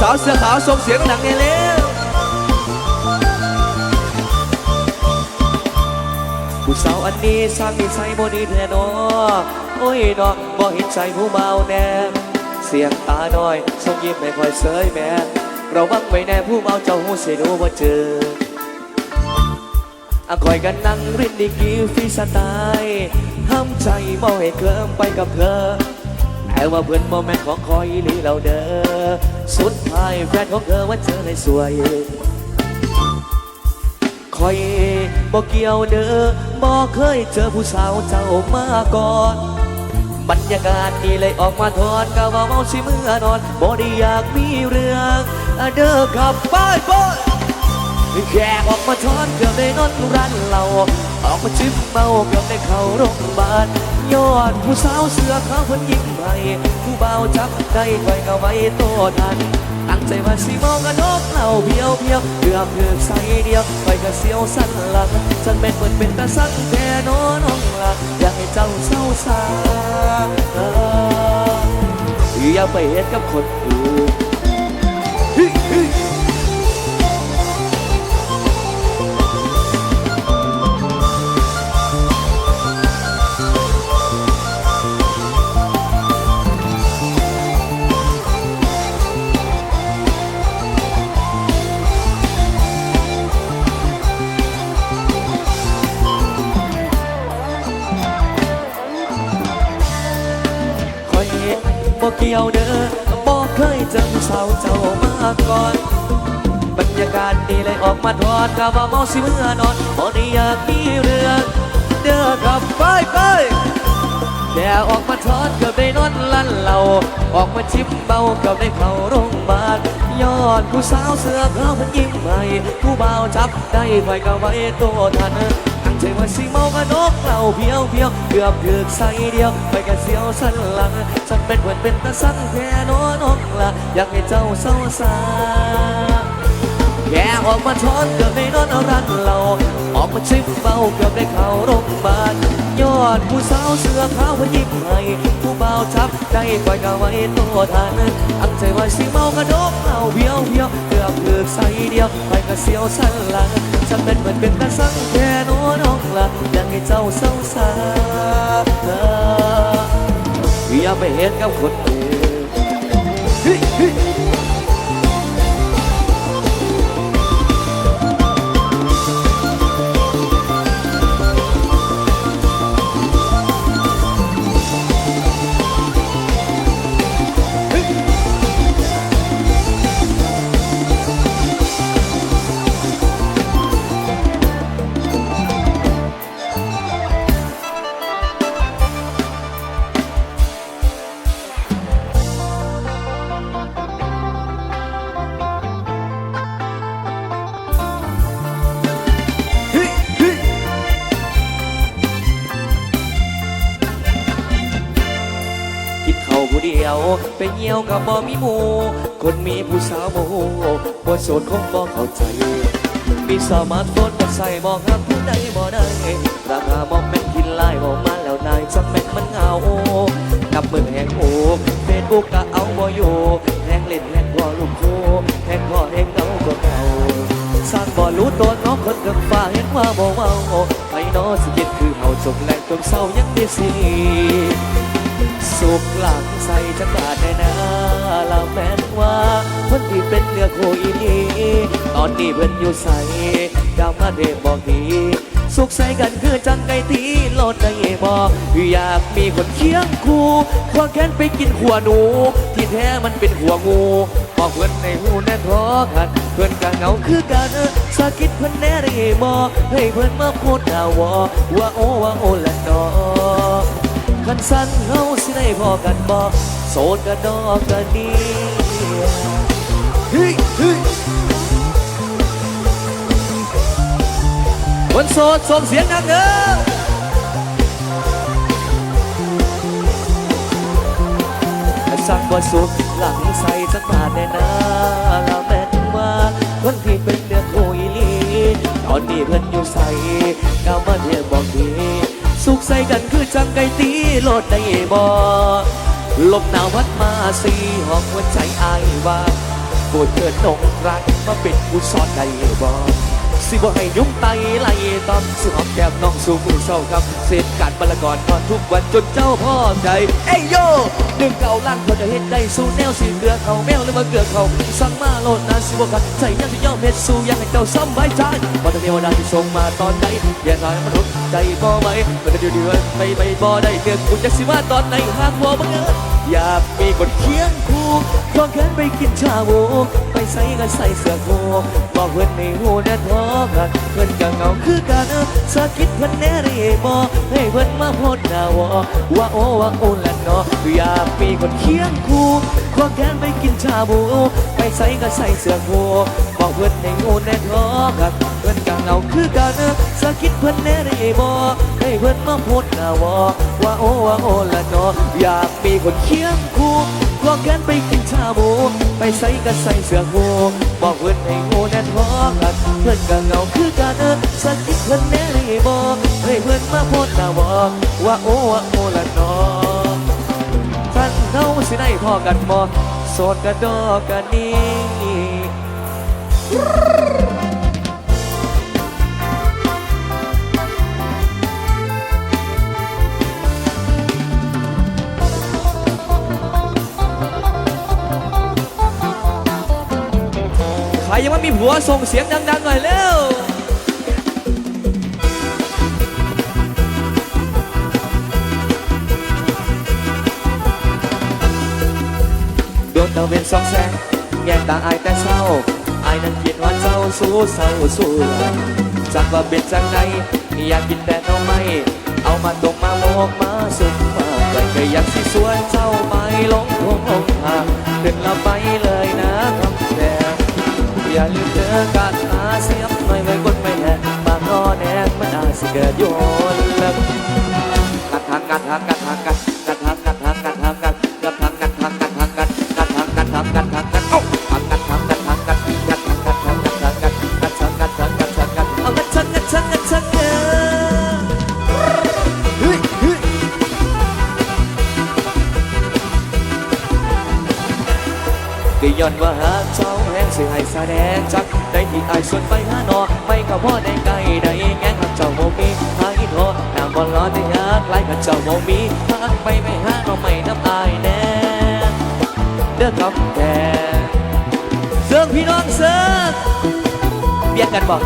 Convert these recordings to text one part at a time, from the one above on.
สาวเสื้อขาวส่งเสียงหนังเร็วผู้สาวอันนี้สร้างนิสัยบ่ดีแท้นอโอ้ยน้องบ่เห็นใจผู้เมาแน่เสียงตาน้อยส่งยิ้มไม่ค่อยเสยแม่เราบังไว้แน่ผู้เมาเจ้าหูเสียดูว่าเจออะคอยกันนั่งรินดีกีฟรีสไตล์ห้ามใจบ่ให้เคลิ้มไปกับเธอ แต่ว่าเพื่อนโมเมนต์ของคอยอีหลีเราเด้อสุดท้ายแฟนของเธอว่าเจอในสวยคอยบ่เกี่ยวเด้อบ่เคยเจอผู้สาวเจ้ามาก่อนบรรยากาศดีเลยออกมาทอนกะว่าเมาสิเมื่อนอนบ่ได้อยากมีเรื่องเด้อครับไปไปแขกออกมาทอนเกือบได้นอนร้านเราออกมาชิมเมาเกือบได้เข้าโรงพยาบาล ยอดผู้สาวเสื้อขาวคนยิ้มให้ผู้เบาจับได้คอยก็ไว้โตทันตั้งใจว่าสิมองกระนกเหล่าเพียวเพียวเดือบเดือบใส่เดียวคอยก็เสียวสั้นหลังฉันเป็นเหมือนเป็นตาสั้นแค่นอนน้องละอยากให้เจ้าเศร้าสาอย่าไปเห็นกับคนอื่น สาวเจ้ามาก่อน บรรยากาศดีเลยออกมาทอดกะว่าเมาสิเมื่อนอนบ่ได้อยากมีเรื่องเด้อครับไปไปแค่ออกมาทอดเกือบได้นอนลั่นเหล่าออกมาชิมเบาเกือบได้เข้าโรงพยาบาลยอดผู้สาวเสื้อขาวเพิ่นยิ้มให้ผู้บ่าวจับได้ไฟก็ไว้โตทันตั้ง ใจว่าสิเมากระนกเหล่าเพียวเพียวเกือบเกือกใส่เดียว ไปกันเสียวสันหลัง ฉันเป็นเหมือนเป็นตะสังแค่นอนกละอยากให้เจ้าเศร้าสา แกออกมาทอนเกือบได้นอนเอารันเรา ออกมาชิมเบาเกือบได้เข้าโรงพยาบาลยอดผู้สาวเสื้อขาวเพิ่นยิ้มให้ผู้เบาจับได้คอยกะไว้ตัวทันอังใจว่าสิเมากระดกเอาเพียวเพียวเกือบเกือบใส่เดียวไปกระเสียวสันหลังฉันเป็นเหมือนเป็นตาสั่งแค่นอนองละยากให้เจ้าเศร้าสาอย่าไปเห็นกับคนอื่น ยวไปเหี่ยวกับบ่มีหมู่คนมีผู้สาวโมโหบ่โสดคงบ่เข้าใจมีสมาร์ทโฟนก็ใส่บอกหักผู้ใดบ่ได้ราคามอแม่นกินไล่บอกมาแล้วนายจังแม่นมันเหงากับมือแห่งโอ้เฟซบุ๊กก็เอาบ่อยู่แห่งเล่นแห่งบ่ลูกโคแห่งบ่แห่งเงาก็เก่าสร้างบ่รู้ตัวน้องคนกับฟ้าเห็นว่าบ่เมาไอ้น้อสิคิดคือเฮาจบแหลกจนเศร้ายังได้สิ สุกหลังใส่จักรบาดในนาลาแม่นว่าคนที่เป็นเนื้อโคอีนีตอนนี้เพิ่นอยู่ใส่ดาวมาเดบอกดีสุขใส่กันคือจังไก่ตีโลดได้บ่อยากมีคนเคียงคู่ควาแค้นไปกินขัวหนู ที่แท้มันเป็นขัวงูบอกเพื่อนในหูแน่ทอกันเพื่อนก็เหงาคือกันสากิดเพื่อนแน่ได้บ่ให้เพื่อนมาพูดดาวอว่าโอว่าโอละนอ คันสั้นเฮาสิได้พอกันบ่โสดกันดอกกันดีเฮ้ยเฮ้ยคนโสดส่งเสียงดังเด้อคันสั่งบ่สุดหลังใส่จักบาทแน่นาละแม่นว่าคนที่เป็นเดือดโอยลีตอนนี้เพิ่นอยู่ใส่ก้าวมาเรียกบอกดี สุขใส่กันคือจังไก่ตีโลดได้บ่ลมหนาวพัดมาสีหอกหัวใจอายว่าปวดเกิดนงรักมาเป็นผู้สอนได้บ่ สิบ่ให้ยุ่งไตไล่ตอมสิหอมแก้มน้องสู่มือเศร้าครับเสร็จการบรรกรก่อนทุกวันจนเจ้าพ่อใจ เอ้ยโยดึงเก่าลั่นพอจะเห็นได้สู้แนวสิเกลือเขาแมวหรือมาเกลือเขาสั่งมาโลดนาสิบ่กันใส่ยังที่ย่อมเพชรสู้ยังให้เจ้าซ้ำไว้ใจพอจะเทวดาที่ส่งมาตอนไหนอย่าน้อยมนุษย์ใจบ่ไหมมันจะเดือดไปไปบ่ได้เดือดคุณจะสิว่าตอนไหนหากบ่บังเอิญอยากมีคนเคียง คู่ควงแขนไปกินชาบูไปใส่กันใส่เสื้อโคบอกเพื่อนในหูแน่ท้อกันเพื่อนก็เงาคือกันสะกิดเพื่อนแน่ได้บ่ให้เพื่อนมาพดหน้าวอว่าโอว่าโอละเนาะอยากมีคนเคียงคู่ควงแขนไปกินชาบูไปใส่กันใส่เสื้อโคบอกเพื่อนในหูแน่ท้อกันเพื่อนก็เงาคือกันสะกิดเพื่อนแน่ได้บ่ให้เพื่อนมาพดหน้าวอว่าโอว่าโอละเนาะอยากมีคนเคียงคู่ ควงแขนไปกินชาบูไปใส่กันใส่เสื้อโคบอกเพื่อนในหูแน่ท้อกันเพื่อนก็เหงาคือกันเออสะกิดเพื่อนแน่ได้บ่ให้เพื่อนมาโพดหน้าวอว่าโอว่าโอละนาะท่านเขาสิได้พอกันบ่โสดกันดอกกันนี้ ยังไม่มีผัวส่งเสียงดังๆหน่อยเร็วดวงตะเวนสองแสงแยกตาอายแต่เศร้าอายนั้นคิดว่าเจ้าสู้เศร้าสู้จากว่าเป็นจังใดอยากกินแต่หน้องไม้เอามาตกมาโมกมาสุกมาไก่ก็อยากสิสวนเจ้าไปลงทงลงทางเดินละไปเลยนะคำแดง อย่าลืมเธอกาดตาเสียบหน่อยไว้กดไม่แหกบางนอแนกมันอาจสิเกิดโยนเลิกกัดทางกัดทางกัดทางกัดกัดทางกัดทางกัดทางกัดกัดทางกัดทางกัดทางกัดกัดทางกัดทางกัดทางกัดเอ้าทางกัดทางกัดทางกัดกัดทางกัดทางกัดทางกัดกัดทางกัดทางกัดทางกัดเอากัดทางกัดทางกัดทางกัดเฮ้ยก็ย้อนว่าหา สิให้แสดงจักได้ที่ไอส่วนไปหาหนอไม่ก็พอได้ไกลได้แง่กับเจ้าโมมีหายโทน้ำบอลร้อนได้ยากไล่กับเจ้าโมมีหากไปไม่หาเราไม่น้ำอายแน่เด้อครับแกเสืองพี่น้องเสือเบียกกันบอก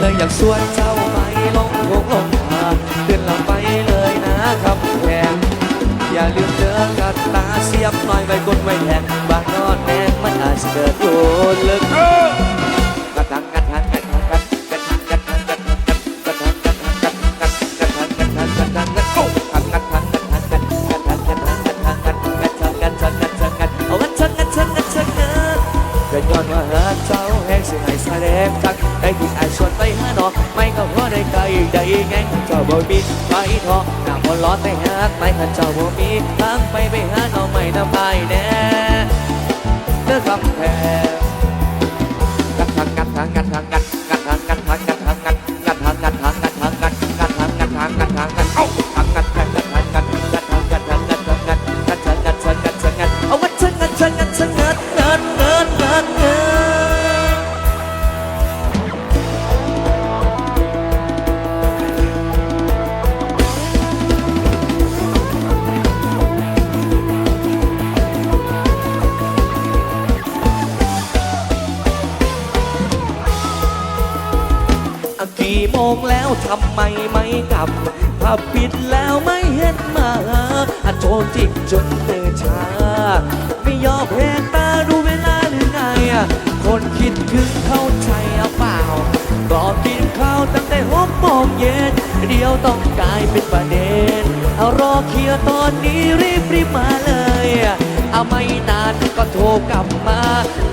เลยอยากสวนเจ้าไปลงหงลงทางขึ้นลงไปเลยนะครับแขงอย่าลืมเจอกัดตาเสียบหน่อยไว้กดไว้แทงบางนอนแดงมันอาจจะเกิดโยนลึก ได้ไกลได้แง่งเจ้าบ่มีไปทอน้ำบอลร้อนแต่หาไม่ขันเจ้าบ่มีทางไปไปหาน้องไม่น้ำไปแน่เด้อคำแพงกัดทางกัดทางงัดกัดทางกัด ทำไมไม่กลับผับปิดแล้วไม่เห็นมาอะโจรจิกจนเดินช้า ไม่ยอมแหกตาดูเวลาหรือไง คนคิดถึงเข้าใจเอเปล่ารอกินข้าวตั้งแต่หกโมงเย็น เดี๋ยวต้องกลายเป็นประเด็น เอารอเคลียร์ตอนนี้รีบรีบมาเลย ไม่นานก็โทรกลับมา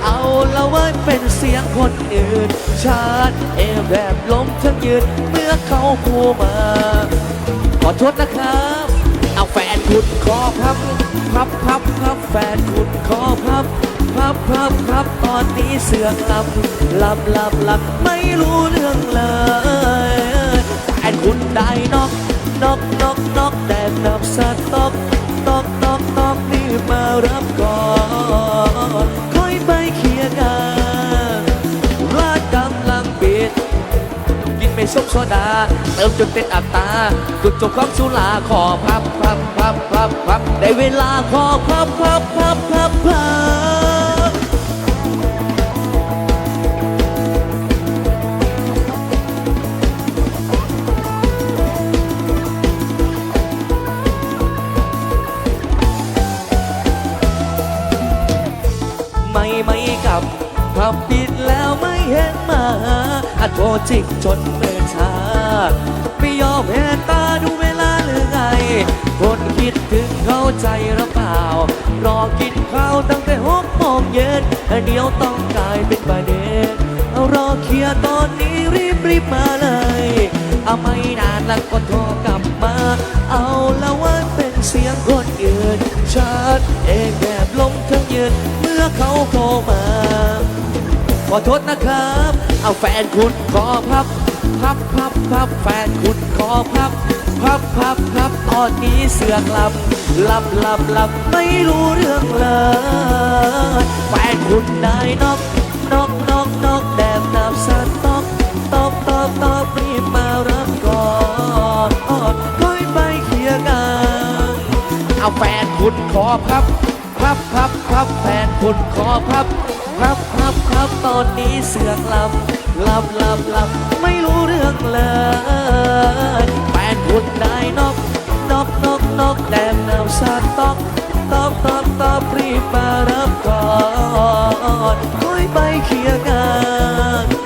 เอาละเว้ยเป็นเสียงคนอื่น ชาติเอวแบบล้มทั้งยืนเมื่อเขาพูมา ขอโทษนะครับ เอาแฟนคุณขอพับพับพับพับแฟนคุณขอพับพับพับพับตอนนี้เสือกหลับหลับหลับหลับไม่รู้เรื่องเลยแฟนคุณได้นอกนอกนอกนอกแต่นับสต็อกตอก ตอกตอกนี่มารับก่อนค่อยไปเคลียร์กันร้านกำลังปิดกินไม่ซุปโซดา เติมจนเต็นอัตราจุดจบของสุราขอพับพับพับพับพับได้เวลาขอพับพับพับพับพับ ลับปิดแล้วไม่เห็นมาอะโทรจิกจนเมื่อชาไม่ยอมแหนตาดูเวลาหรือไง คนคิดถึงเข้าใจหรือเปล่า รอกินข้าวตั้งแต่หกโมงเย็นเดี๋ยวต้องกลายเป็นประเด็นเอารอเคลียร์ตอนนี้รีบรีบมาเลยเอาไม่นานแล้วก็โทรกลับมา เอาแล้วว่าเป็นเสียงคนอื่นชัดเองแอบลงทั้งยืนเมื่อเขาโทรมา ขอโทษนะครับ เอาแฟนคุณขอพับ พับพับพับแฟนคุณขอพับ พับพับพับตอนนี้เสือกหลับหลับหลับหลับไม่รู้เรื่องเลยแฟนคุณได้นกนกนกนกแดบนับสันตอกตอกตอกตอกรีบมารับก่อนค่อยไปเคลียร์กันเอาแฟนคุณขอพับ พับพับพับแฟนคุณขอพับ รับรับรับตอนนี้เสือกหลับหลับหลับหลับไม่รู้เรื่องเลยแฟนหุ่นได้นกนกนกนกแดมแนวซาตอกตอกตอกตอกรีบมารับก่อนคุยไปเคลียร์